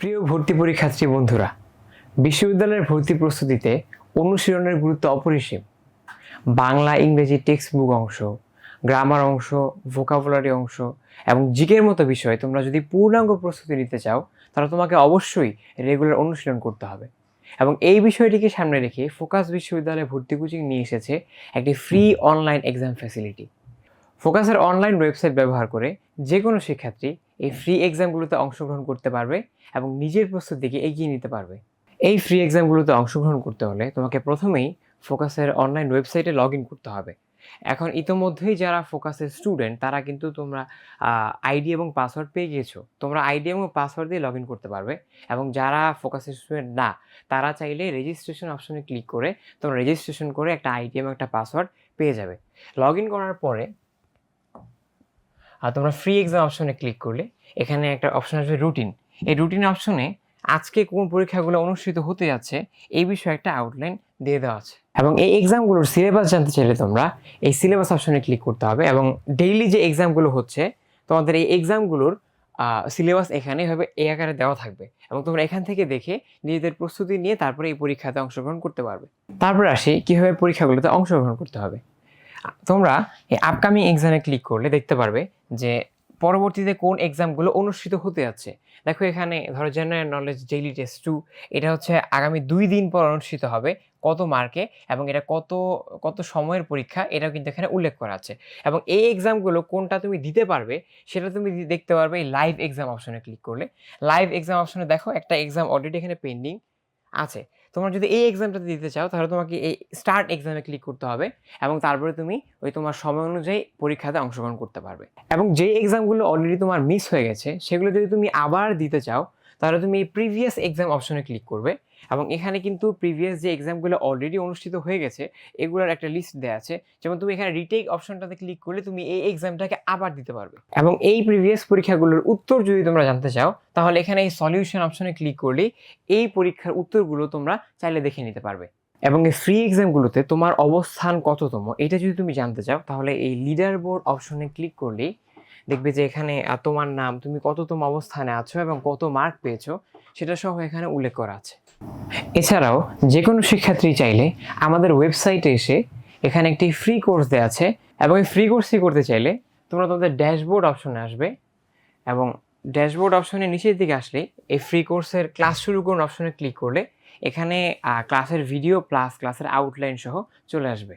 প্রিয় ভর্তি পরীক্ষার্থী বন্ধুরা, বিশ্ববিদ্যালয়ের ভর্তি প্রস্তুতিতে অনুশীলনের গুরুত্ব অপরিসীম। বাংলা, ইংরেজি টেক্সট বুক অংশ, গ্রামার অংশ ভোকাবুলারি অংশ এবং জিকের মতো বিষয়ে তোমরা যদি পূর্ণাঙ্গ প্রস্তুতি নিতে চাও, তাহলে তোমাকে অবশ্যই রেগুলার অনুশীলন করতে হবে। এবং এই বিষয়টিকে সামনে রেখে ফোকাস বিশ্ববিদ্যালয়ে ভর্তি কোচিং নিয়ে এসেছে একটি ফ্রি অনলাইন এক্সাম ফ্যাসিলিটি ফোকাসের অনলাইন ওয়েবসাইট ব্যবহার করে যে কোনো শিক্ষার্থী এই ফ্রি এক্সামগুলোতে অংশগ্রহণ করতে পারবে এবং নিজের প্রস্তুতিকে এগিয়ে নিতে পারবে। এই ফ্রি এক্সামগুলোতে অংশগ্রহণ করতে হলে তোমাকে প্রথমেই ফোকাসের অনলাইন ওয়েবসাইটে লগ ইন করতে হবে। এখন ইতোমধ্যেই যারা ফোকাসের স্টুডেন্ট তারা কিন্তু তোমরা আইডি এবং পাসওয়ার্ড পেয়ে গিয়েছো। তোমরা আইডি এবং পাসওয়ার্ড দিয়ে লগ ইন করতে পারবে এবং যারা ফোকাসের স্টুডেন্ট না, তারা চাইলে রেজিস্ট্রেশন অপশনে ক্লিক করে তোমরা রেজিস্ট্রেশন করে একটা আইডি এবং একটা পাসওয়ার্ড পেয়ে যাবে। লগ ইন করার পরে আর তোমরা ফ্রি এক্সাম অপশনে ক্লিক করলে এখানে একটা অপশন আসবে রুটিন এই রুটিন অপশনে আজকে কোন পরীক্ষাগুলো অনুষ্ঠিত হতে যাচ্ছে এই বিষয়ে একটা আউটলাইন দিয়ে দেওয়া আছে। এবং এই এক্সামগুলোর সিলেবাস জানতে চাইলে তোমরা এই সিলেবাস অপশনে ক্লিক করতে হবে এবং ডেইলি যে এক্সামগুলো হচ্ছে, তোমাদের এই এক্সামগুলোর সিলেবাস এখানে এভাবে এই আকারে দেওয়া থাকবে। এবং তোমরা এখান থেকে দেখে নিজেদের প্রস্তুতি নিয়ে তারপরে এই পরীক্ষাতে অংশগ্রহণ করতে পারবে। তারপর আসি, কীভাবে পরীক্ষাগুলোতে অংশগ্রহণ করতে হবে। তোমরা এই আপকামিং এক্সামে ক্লিক করলে দেখতে পারবে যে পরবর্তীতে কোন এক্সামগুলো অনুষ্ঠিত হতে যাচ্ছে। দেখো এখানে ধরো general knowledge daily test two এটা হচ্ছে আগামী দুই দিন পর অনুষ্ঠিত হবে কত মার্কে এবং এটা কত কত সময়ের পরীক্ষা এটাও কিন্তু এখানে উল্লেখ করা আছে। এবং এই এক্সামগুলো কোনটা তুমি দিতে পারবে সেটা তুমি দেখতে পারবে এই লাইভ এক্সাম অপশনে ক্লিক করলে। লাইভ এক্সাম অপশনে দেখো একটা এক্সাম অলরেডি এখানে পেন্ডিং আছে। তোমরা যদি এই এক্সামটাতে দিতে চাও, তাহলে তোমাকে এই স্টার্ট এক্সামে ক্লিক করতে হবে এবং তারপরে তুমি ওই তোমার সময় অনুযায়ী পরীক্ষাতে অংশগ্রহণ করতে পারবে। এবং যে এক্সামগুলো অলরেডি তোমার মিস হয়ে গেছে, সেগুলো যদি তুমি আবার দিতে চাও তাহলে তুমি এই প্রিভিয়াস এক্সাম অপশনে ক্লিক করবে এবং এখানে কিন্তু প্রিভিয়াস যে এক্সামগুলো অলরেডি অনুষ্ঠিত হয়ে গেছে, এগুলোর একটা লিস্ট দেওয়া আছে। যেমন তুমি এখানে রিটেক অপশনটাতে ক্লিক করলে তুমি এই এক্সামটাকে আবার দিতে পারবে। এবং এই প্রিভিয়াস পরীক্ষাগুলোর উত্তর যদি তোমরা জানতে চাও, তাহলে এখানে এই সলিউশন অপশনে ক্লিক করলেই এই পরীক্ষার উত্তরগুলো তোমরা চাইলে দেখে নিতে পারবে। এবং এই ফ্রি এক্সামগুলোতে তোমার অবস্থান কততম, এটা যদি তুমি জানতে চাও, তাহলে এই লিডার বোর্ড অপশনে ক্লিক করলেই দেখবে যে এখানে তোমার নাম, তুমি কত কততম অবস্থানে আছো এবং কত মার্ক পেয়েছ, সেটা সহ এখানে উল্লেখ করা আছে। এছাড়াও যে কোনো শিক্ষার্থী চাইলে আমাদের ওয়েবসাইটে এসে এখানে একটি ফ্রি কোর্স দেওয়া আছে এবং এই ফ্রি কোর্সটি করতে চাইলে তোমরা তোমাদের ড্যাশবোর্ড অপশনে আসবে এবং ড্যাশবোর্ড অপশনের নিচের দিকে আসলে এই ফ্রি কোর্সের ক্লাস শুরু করুন অপশনে ক্লিক করলে এখানে ক্লাসের ভিডিও প্লাস ক্লাসের আউটলাইন সহ চলে আসবে।